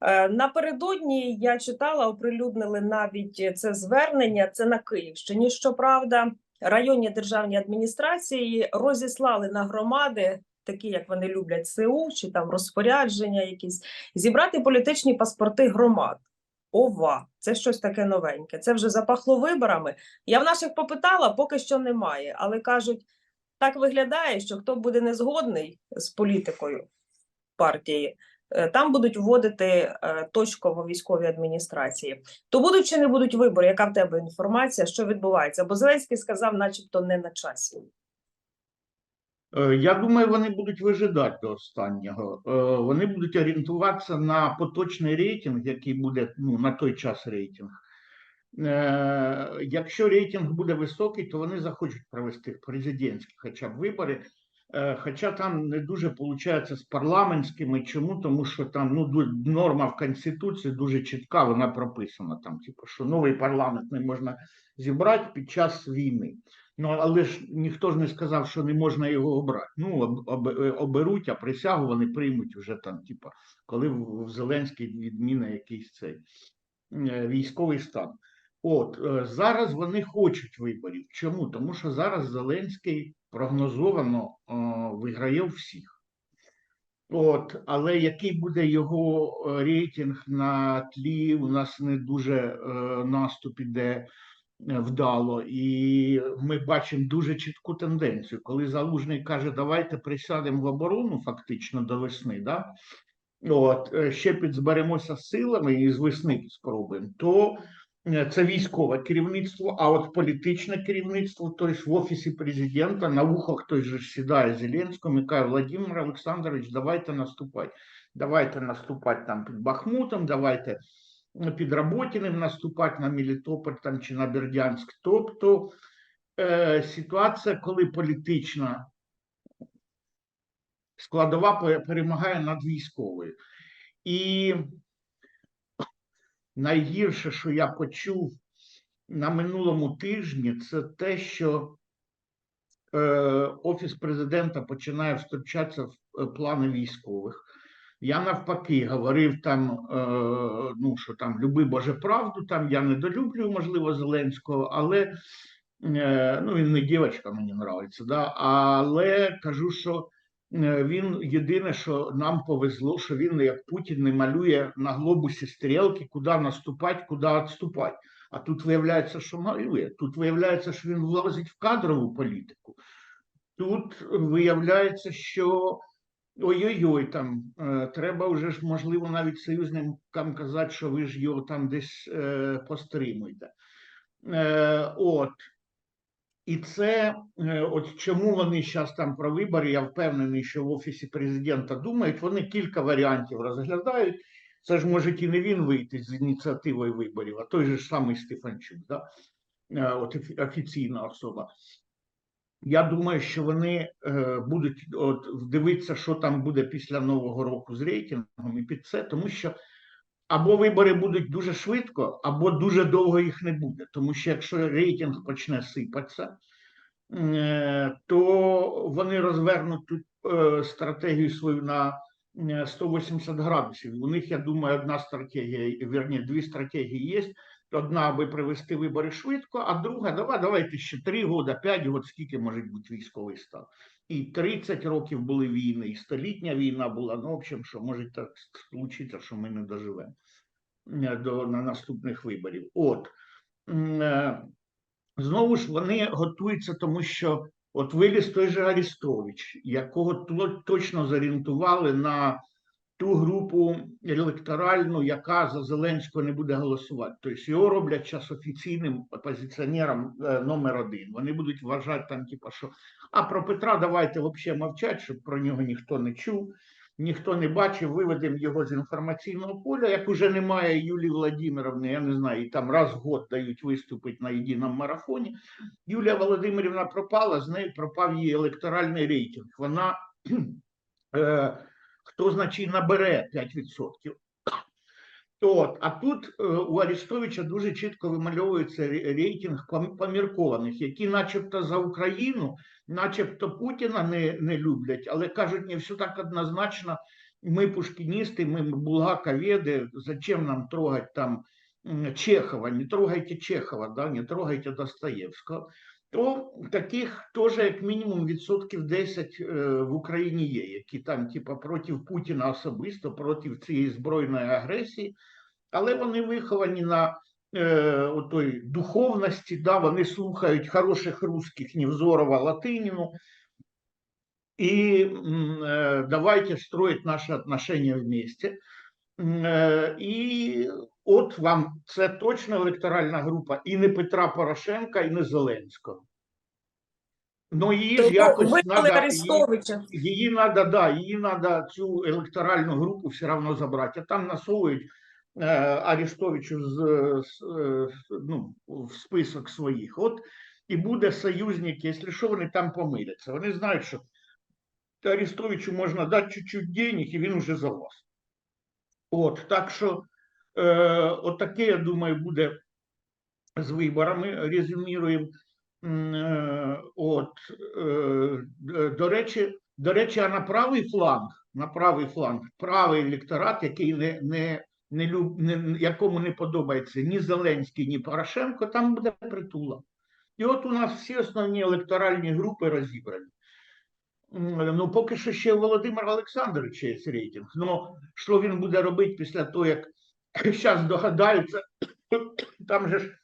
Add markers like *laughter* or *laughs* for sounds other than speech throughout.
Е, Напередодні я читала, оприлюднили навіть це звернення. Це на Київщині. Щоправда, районні державні адміністрації розіслали на громади, такі як вони люблять СУ, чи там розпорядження, якісь зібрати політичні паспорти громад. Ова, це щось таке новеньке. Це вже запахло виборами. Я в наших попитала, поки що немає, але кажуть, так виглядає, що хто буде не згодний з політикою партії, там будуть вводити е, точково військові адміністрації. То будуть чи не будуть вибори? Яка в тебе інформація, що відбувається? Бо Зеленський сказав, начебто, не на часі. Е, Я думаю, вони будуть вижидати до останнього. Е, Вони будуть орієнтуватися на поточний рейтинг, який буде ну, на той час рейтинг. Е, Якщо рейтинг буде високий, то вони захочуть провести президентські хоча б вибори. Е, Хоча там не дуже виходить з парламентськими. Чому? Тому що там ну, норма в Конституції дуже чітка, вона прописана там, типу, що новий парламент не можна зібрати під час війни. Ну, але ж ніхто ж не сказав, що не можна його обрати. Ну, е, оберуть, а присягу вони приймуть вже там, типа, коли в, в Зеленський відміна якийсь цей е, військовий стан. От зараз вони хочуть виборів. Чому? Тому що зараз Зеленський прогнозовано е, виграє у всіх. От, але який буде його е, рейтинг на тлі, у нас не дуже е, наступ іде вдало, і ми бачимо дуже чітку тенденцію. Коли Залужний каже, давайте присядемо в оборону фактично до весни, да? От, ще підзберемося з силами і з весни спробуємо, то це військове керівництво, а от політичне керівництво, тобто в офісі президента, на вухах той же сідає Зеленському і каже, Владимир Олександрович, давайте наступати. Давайте наступати там під Бахмутом, давайте під Роботіним наступати на Мелітополь там, чи на Бердянськ. Тобто е, ситуація, коли політична складова перемагає над військовою. І найгірше, що я почув на минулому тижні, це те, що е, Офіс президента починає втручатися в е, плани військових. Я навпаки говорив там, е, ну що там люби Боже правду, там я недолюблюю, можливо, Зеленського, але е, ну він не дівчинка, мені нравиться, да, але кажу, що він єдине, що нам повезло, що він, як Путін, не малює на глобусі стрілки, куди наступати, куди відступати. А тут виявляється, що малює. Тут виявляється, що він влазить в кадрову політику. Тут виявляється, що ой-ой-ой, там е, треба вже ж, можливо, навіть союзникам казати, що ви ж його там десь е, постримуєте. Е, от. І це, е, от чому вони зараз там про вибори, я впевнений, що в Офісі президента думають, вони кілька варіантів розглядають. Це ж може і не він вийти з ініціативою виборів, а той же ж самий Стефанчук, да? Е, от офіційна особа. Я думаю, що вони е, будуть от, дивитися, що там буде після Нового року з рейтингом і під це, тому що або вибори будуть дуже швидко, або дуже довго їх не буде. Тому що якщо рейтинг почне сипатися, е, то вони розвернуть тут е, стратегію свою на е, 180 градусів. У них, я думаю, одна стратегія, вірні, дві стратегії є. Одна, аби привести вибори швидко, а друга, давай, давайте ще 3 роки, 5 років, скільки може бути військовий стан. І 30 років були війни, і столітня війна була. Ну, в общем, що може так случитися, що ми не доживемо е, до на наступних виборів. От е, знову ж вони готуються, тому що от виліз той же Арістович, якого точно зорієнтували на ту групу електоральну, яка за Зеленського не буде голосувати. Тобто його роблять час офіційним опозиціонером е, номер один. Вони будуть вважати там, типу, що а про Петра давайте взагалі мовчать, щоб про нього ніхто не чув, ніхто не бачив, виведемо його з інформаційного поля, як уже немає Юлії Владимировни, я не знаю, і там раз в год дають виступити на єдиному марафоні. Юлія Володимирівна пропала, з нею пропав її електоральний рейтинг. Вона *clears throat* е, хто значить набере 5%. От, а тут е, у Арестовича дуже чітко вимальовується ре- рейтинг пом- поміркованих, які начебто за Україну, начебто Путіна не, не люблять, але кажуть, не все так однозначно, мы пушкинисты, мы булгаковеды, зачем нам трогать там м, Чехова, не трогайте Чехова, да, не трогайте Достоєвського, то таких теж як мінімум відсотків 10 е, в Україні є, які там типа проти Путіна особисто, проти цієї збройної агресії, але вони виховані на е, отой духовності, да, вони слухають хороших русських Невзорова, Латиніну, и э, давайте строить наши отношения вместе. І от вам це точно електоральна група і не Петра Порошенка, і не Зеленського. Ну її ж Тобто якось надо, її, її надо, да, її надо цю електоральну групу все одно забрати. А там насовують е, Арестовичу з, з, е, ну, в список своїх. От і буде союзник, якщо що, вони там помиляться. Вони знають, що Арестовичу можна дати чуть-чуть денег, і він уже за вас. От, так що, е, от я думаю, буде з виборами. Резюміруємо. Е, От, е, до речі, до речі, а на правий фланг, на правий фланг, правий електорат, який не, не, не, люб, не якому не подобається ні Зеленський, ні Порошенко, там буде притула. І от у нас всі основні електоральні групи розібрані. Ну, поки що ще у Володимира Олександровича є рейтинг. Ну, що він буде робити після того, як зараз догадаються, там же ж,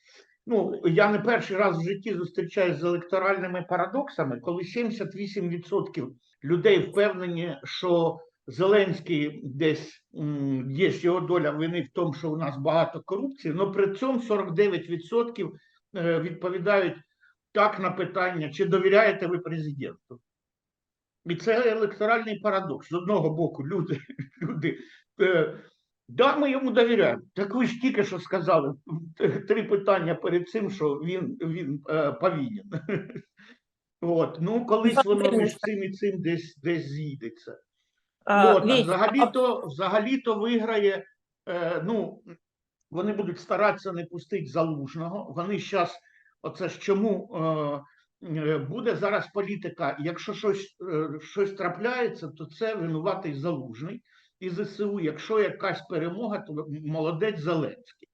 ну, я не перший раз в житті зустрічаюся з електоральними парадоксами, коли 78% людей впевнені, що Зеленський десь є його доля вини в тому, що у нас багато корупції, але при цьому 49% е, відповідають так на питання, чи довіряєте ви президенту. І це електоральний парадокс. З одного боку, люди, *laughs* люди е, да, ми йому довіряємо. Так ви ж тільки що сказали *laughs* три питання перед цим, що він, він е, повинен. *laughs* От, ну, колись воно між цим і цим десь, десь зійдеться. От, а взагалі-то, взагалі-то виграє, е, ну, вони будуть старатися не пустити залужного. Вони зараз, оце ж чому е, е, буде зараз політика, якщо щось, е, щось трапляється, то це винуватий залужний і ЗСУ. Якщо якась перемога, то молодець Зеленський.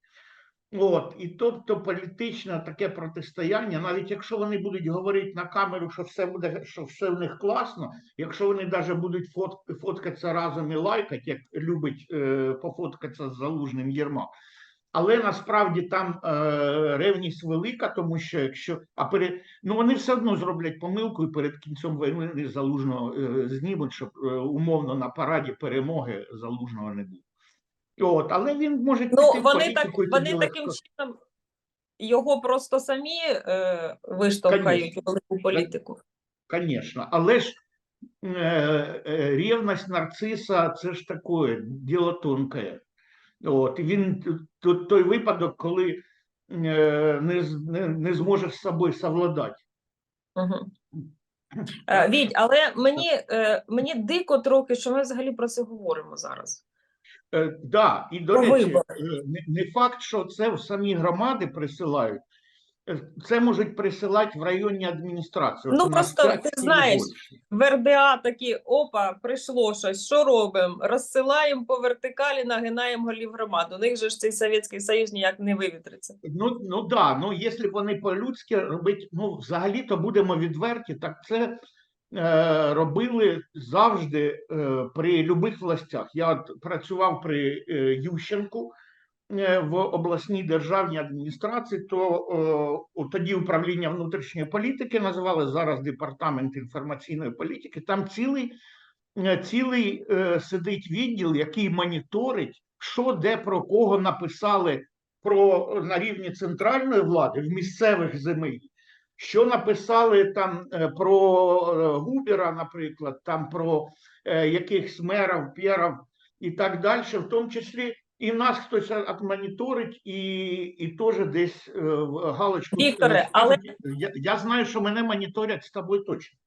От, і тобто політичне таке протистояння, навіть якщо вони будуть говорити на камеру, що все буде, що все в них класно, якщо вони навіть будуть фот, фоткатися разом і лайкати, як любить е, пофоткатися з залужним Єрмак. Але насправді там е, ревність велика, тому що якщо а перед ну вони все одно зроблять помилку і перед кінцем війни залужного е, знімуть, щоб е, умовно на параді перемоги залужного не було. От, але він може Ну, вони так вони таким чином його просто самі е, виштовхають у велику політику. Конечно. Але ж е, е, ревность нарциса це ж таке діло тонке. От, він тут той випадок, коли е, не, не, не зможе з собою совладати. Угу. Відь, Віть, але мені, е, мені дико трохи, що ми взагалі про це говоримо зараз. Е, да, і до Про речі, вибори. е, не, не факт, що це в самі громади присилають. Е, Це можуть присилати в районні адміністрації. Ну, просто ти знаєш. В РДА такі опа, прийшло щось. Що робимо? Розсилаємо по вертикалі, нагинаємо голів громад. У них же ж цей Совєтський Союз ніяк не вивітриться. Ну, ну да, ну якщо вони по-людськи робити, ну взагалі-то будемо відверті, так це е, робили завжди е, при любих властях. Я от працював при е, Ющенку в обласній державній адміністрації, то е, от тоді управління внутрішньої політики називали зараз департамент інформаційної політики. Там цілий, е, цілий е, сидить відділ, який моніторить, що де про кого написали про на рівні центральної влади в місцевих земель, що написали там е, про е, Губера, наприклад, там про е, якихось мерів, п'єрів і так далі, в тому числі і нас хтось отмоніторить, і, і теж десь е, галочку. Вікторе, але- я, я знаю, що мене моніторять з тобою точно.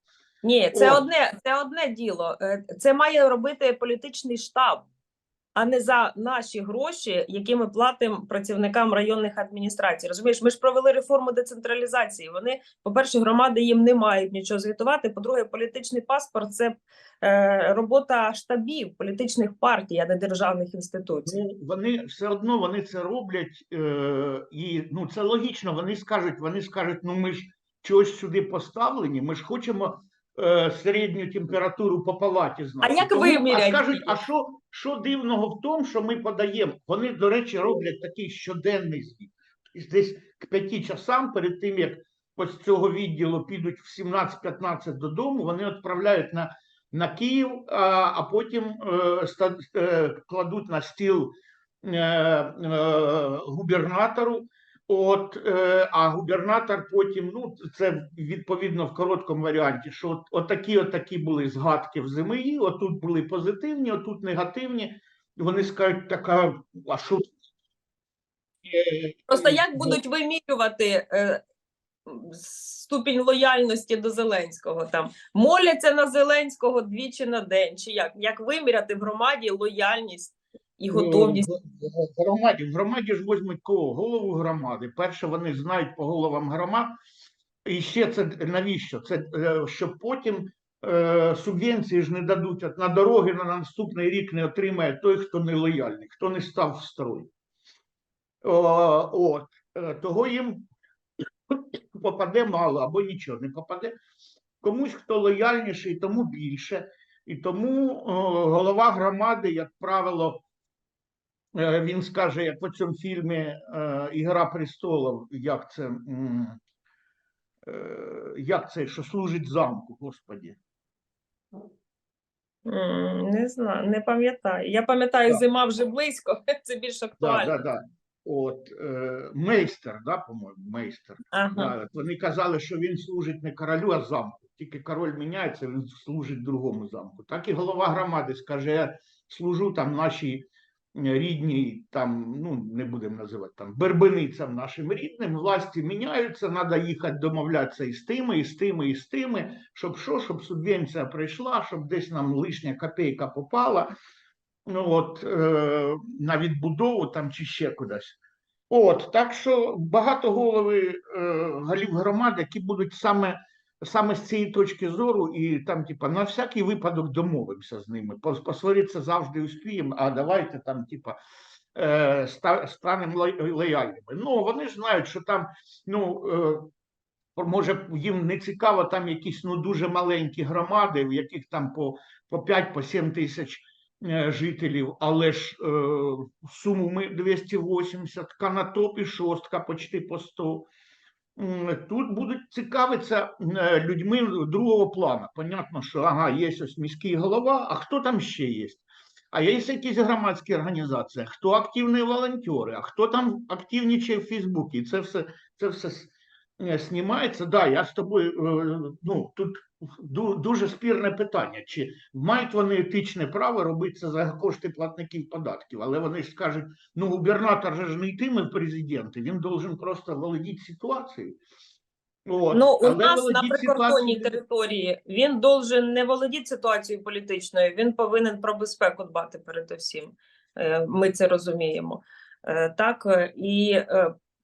Ні, це О. одне, це одне діло. Е, Це має робити політичний штаб, а не за наші гроші, які ми платимо працівникам районних адміністрацій. Розумієш, ми ж провели реформу децентралізації. Вони, по-перше, громади їм не мають нічого звітувати. По-друге, політичний паспорт це робота штабів політичних партій, а не державних інституцій. Ну, вони все одно вони це роблять, е, і ну це логічно. Вони скажуть, вони скажуть, ну ми ж чогось сюди поставлені, ми ж хочемо е, середню температуру по палаті знати. як Тому- вимірять А скажуть, а що, що дивного в тому, що ми подаємо? Вони, до речі, роблять такий щоденний звіт. І Десь к п'яти часам, перед тим як ось з цього відділу підуть в 17-15 додому, вони відправляють на на Київ, а, а потім е, ста- е, кладуть на стіл е, е, губернатору. От, е, а губернатор потім, ну це відповідно в короткому варіанті, що от, отакі, отакі були згадки в ЗМІ, отут були позитивні, отут негативні. Вони скажуть, така, а що? Просто як будуть вимірювати ступінь лояльності до Зеленського? Там моляться на Зеленського двічі на день, чи як? Як виміряти в громаді лояльність і готовність? Ну, В в громаді, в громаді ж візьмуть кого? Голову громади. Перше, вони знають по головам громад. І ще це навіщо? Це е, щоб потім е, субвенції ж не дадуть от на дороги на наступний рік не отримає той, хто не лояльний, хто не став в строй. О, от, е, того їм попаде мало або нічого не попаде. Комусь, хто лояльніший, тому більше. І тому голова громади, як правило, е, він скаже, як в цьому фільмі е, Ігра престолів, як це, е, як це, що служить замку, господі. Не знаю, не пам'ятаю. Я пам'ятаю, зима вже близько, *laughs* це більш Да, актуально. да, да. От, е, мейстер, да, по-моєму, мейстер. Ага. Да, вони казали, що він служить не королю, а замку. Тільки король міняється, він служить другому замку. Так і голова громади скаже: я служу там нашій е, рідній, там, ну не будемо називати там бербеницям нашим рідним. Власті міняються, треба їхати домовлятися і з тими, і з тими, і з тими, щоб що, щоб субвенція прийшла, щоб десь нам лишня копійка попала. Ну от е, на відбудову там чи ще кудись. От, так що багато голови е, голів громад, які будуть саме, саме з цієї точки зору, і там, типа, на всякий випадок домовимося з ними. Пос- Посваритися завжди успіємо, а давайте там, типа, е, ста- станемо лояльними. Ну, вони ж знають, що там, ну. Е, Може, їм не цікаво там якісь ну дуже маленькі громади, в яких там по, по 5 по 7 тисяч жителів, але ж е, суму ми 280, Канатоп і шостка почти по 100. Тут будуть цікавитися е, людьми другого плану. Понятно, що ага, є ось міський голова, а хто там ще є? А є якісь громадські організації, хто активні волонтери, а хто там активнічає в Фейсбуці. Це все, це все с- е, знімається. Да, я з тобою, е, ну, тут дуже спірне питання, чи мають вони етичне право робити це за кошти платників податків, але вони ж скажуть, ну губернатор же ж не йтиме в президенти, він должен просто володіти ситуацією. От. Ну, у але нас на прикордонній ситуацією- території він должен не володіти ситуацією політичною, він повинен про безпеку дбати передусім. Е, Ми це розуміємо. Е, Так, е, і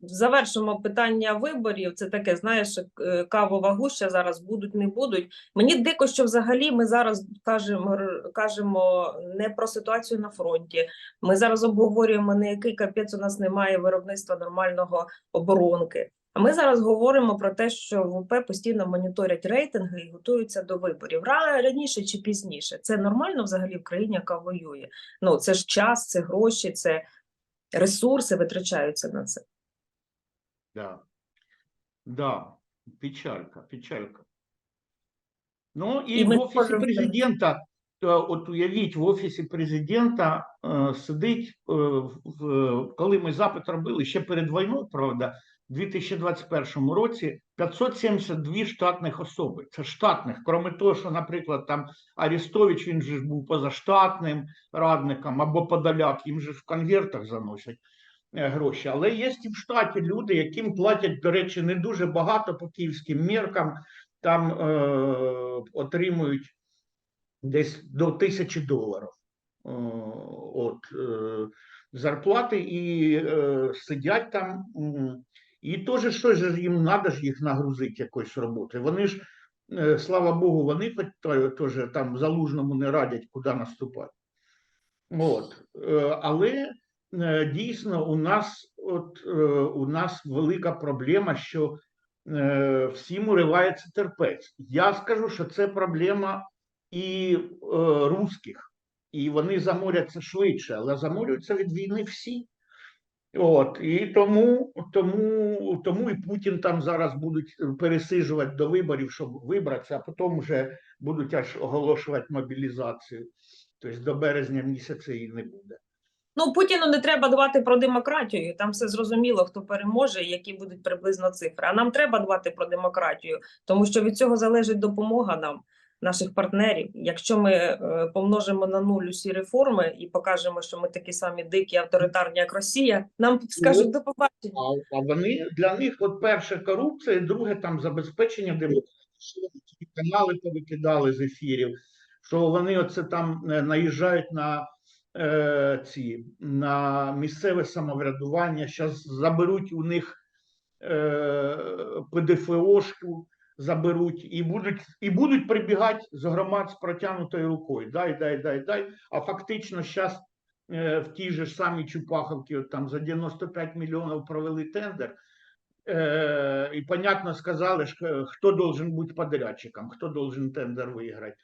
завершимо питання виборів. Це таке, знаєш, е, кавова гуща зараз будуть, не будуть. Мені дико, що взагалі ми зараз кажемо, кажемо не про ситуацію на фронті. Ми зараз обговорюємо не який капець у нас немає виробництва нормального оборонки. А ми зараз говоримо про те, що в УП постійно моніторять рейтинги і готуються до виборів. Раніше чи пізніше. Це нормально взагалі в країні, яка воює. Ну це ж час, це гроші, це ресурси витрачаються на це. Да. Да, печалька, печалька. Ну І ми в офісі можемо- президента, е, от уявіть, в офісі президента е, сидить, е, в- в- коли ми запит робили ще перед війною, правда, в 2021 році 572 штатних особи. Це штатних, крім того, що, наприклад, там Арестович, він же ж був позаштатним радником, або Подоляк, їм же в конвертах заносять гроші. Але є і в штаті люди, яким платять, до речі, не дуже багато по київським міркам, там е, отримують десь до тисячі доларів. Е, от, е, зарплати і е, сидять там. І теж щось ж їм треба ж їх нагрузити якоюсь роботою. Вони ж Е, Слава Богу, вони теж там залужному не радять, куди наступати. От. Е, Але е, дійсно у нас, от, е, у нас велика проблема, що е, всім уривається терпець. Я скажу, що це проблема і е, русських, і вони заморяться швидше, але заморюються від війни всі. От, і тому, тому, тому і Путін там зараз будуть пересиджувати до виборів, щоб вибратися, а потім вже будуть аж оголошувати мобілізацію. Тобто до березня місяця її не буде. Ну, Путіну не треба дбати про демократію. Там все зрозуміло, хто переможе які будуть приблизно цифри. А нам треба дбати про демократію, тому що від цього залежить допомога нам, наших партнерів. Якщо ми е, помножимо на нуль усі реформи і покажемо, що ми такі самі дикі, авторитарні, як Росія, нам скажуть до побачення. А, вони для них, от перше, корупція, друге там забезпечення демократії. Канали повикидали з ефірів, що вони оце там е, наїжджають на е, ці на місцеве самоврядування. Зараз заберуть у них е, ПДФОшку, заберуть і будуть і будуть прибігати з громад з протягнутою рукою. Дай, дай, дай, дай. А фактично зараз е, в тій же самій Чупаховці, там за 95 мільйонів провели тендер. Е, і понятно сказали, хто должен бути подрядчиком, хто должен тендер виграти.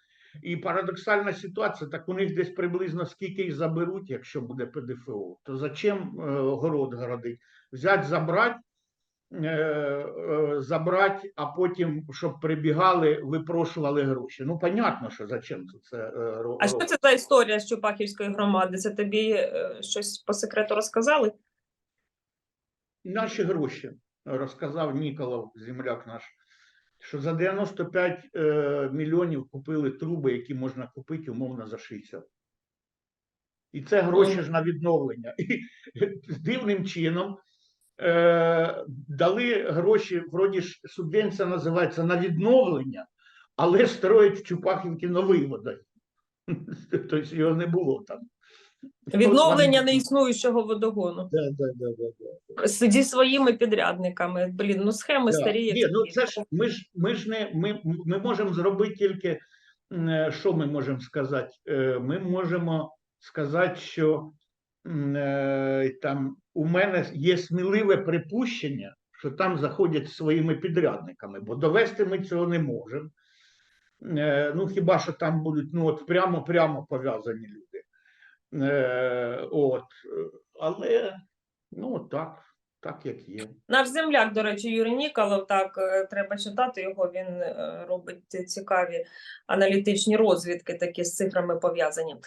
І парадоксальна ситуація, так у них десь приблизно скільки їх заберуть, якщо буде ПДФО, то зачем е, город городить? Взять, забрати, е, е, забрати, а потім, щоб прибігали, випрошували гроші. Ну, понятно, що зачем це це е, ро- А що це за історія з Чупахівської громади? Це тобі щось по секрету розказали? Наші гроші, розказав Ніколов, земляк наш, що за 95 е, мільйонів купили труби, які можна купити умовно за 60. І це гроші ж на відновлення. І дивним чином е, дали гроші, вроді ж субвенція називається на відновлення, але строять в Чупахівці новий водой. *laughs* Тобто його не було там. Відновлення неіснуючого водогону Да, да, да, да, да. зі своїми підрядниками. Блін, ну схеми Да. старі. Ні, ну це ж ми ж ми ж не ми, ми можемо зробити тільки е, що ми можемо сказати? Е, Ми можемо сказати, що е, там у мене є сміливе припущення, що там заходять своїми підрядниками, бо довести ми цього не можемо. Ну хіба що там будуть ну от прямо прямо пов'язані люди. Е, От, але ну так, так як є. Наш земляк, до речі, Юрій Ніколов, так е, треба читати його. Він е, робить цікаві аналітичні розвідки, такі з цифрами пов'язані.